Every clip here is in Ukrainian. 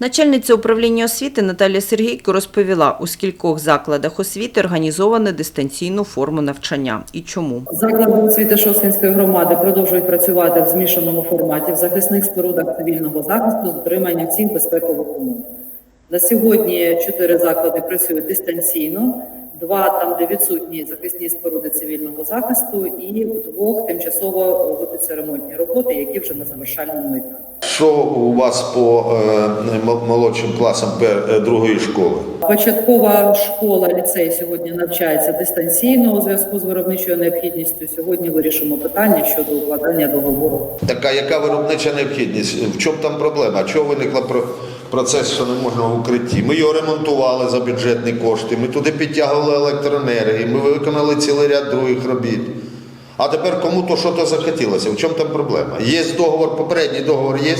Начальниця управління освіти Наталія Сергійко розповіла, у скількох закладах освіти організовано дистанційну форму навчання і чому. Заклади освіти Шосткинської громади продовжують працювати в змішаному форматі в захисних спорудах цивільного захисту з отриманням всіх безпекових умов. На сьогодні чотири заклади працюють дистанційно, два там, де відсутні захисні споруди цивільного захисту, і в двох тимчасово ведуться ремонтні роботи, які вже на завершальному етапі. Що у вас по е, молодшим класам е, другої школи? Початкова школа, ліцей сьогодні навчається дистанційно у зв'язку з виробничою необхідністю. Сьогодні вирішимо питання щодо укладання договору Така яка виробнича необхідність? В чому там проблема? Чого виникла про процес, що не можна в укритті? Ми його ремонтували за бюджетні кошти, ми туди підтягували електроенергію, ми виконали цілий ряд других робіт. А тепер кому то що то захотілося? В чому там проблема? Є договор, попередній договор є.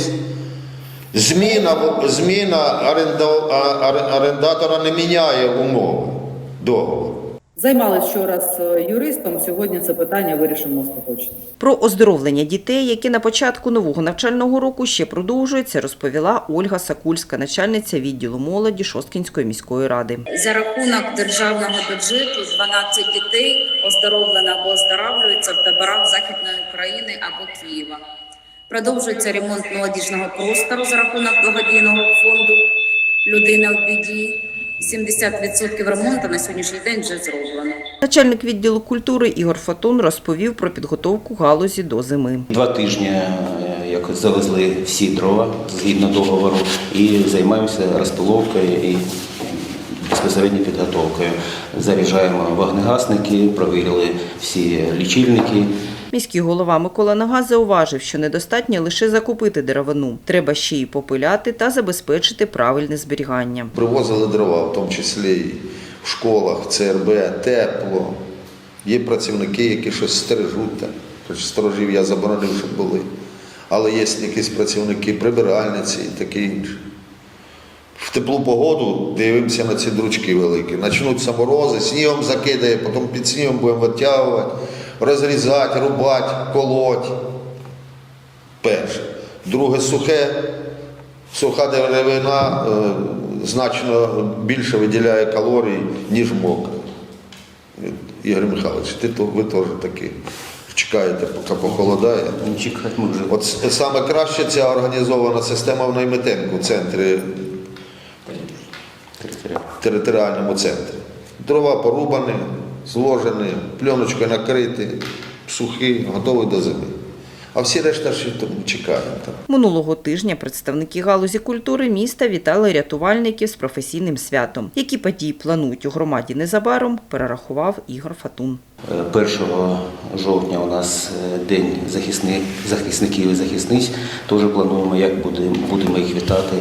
Зміна, зміна орендатора не міняє умови договору. Займалися вчора з е, юристом. Сьогодні це питання вирішимо остаточно. Про оздоровлення дітей, які на початку нового навчального року ще продовжуються, розповіла Ольга Сакульська, начальниця відділу молоді Шосткінської міської ради. За рахунок державного бюджету 12 дітей оздоровлено або оздоравлюються в таборах Західної України або Києва. Продовжується ремонт молодіжного простору за рахунок благодійного фонду Людина в біді. 70% ремонту на сьогоднішній день вже зроблено. Начальник відділу культури Ігор Фатун розповів про підготовку галузі до зими. Два тижні е, як завезли всі дрова згідно договору і займаємося розпиловкою і безпосередньо підготовкою. Заряджаємо вогнегасники, провірили всі лічильники. Міський голова Микола Нага зауважив, що недостатньо лише закупити деревину. Треба ще й попиляти та забезпечити правильне зберігання. Привозили дрова, в тому числі в школах, ЦРБ, тепло. Є працівники, які щось стережуть. Хоч сторожів я заборонив, щоб були. Але є якісь працівники, прибиральниці і таке інше. В теплу погоду дивимося на ці дручки великі. Почнуться морози, снігом закидає, потім під снігом будемо витягувати, розрізати, рубати, колоть. Перше. Друге сухе. Суха деревина е, значно більше виділяє калорій, ніж мокра. Ігор Михайлович, ти то, ви теж такі. Чекаєте, поки похолодає. Чекати ми От саме краще ця організована система в Наймитенку, в центрі, територіально. територіальному центрі. Дрова порубані, зложені, пленочкою накриті, сухі, готові до зими. А всі решта ще там чекаємо. Там. Минулого тижня представники галузі культури міста вітали рятувальників з професійним святом. Які події планують у громаді незабаром, перерахував Ігор Фатун. Е, 1 жовтня у нас е, день захисник, захисників і захисниць. Теж плануємо, як будемо, будемо їх вітати.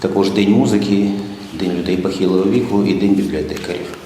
Також день музики, день людей похилого віку і день бібліотекарів.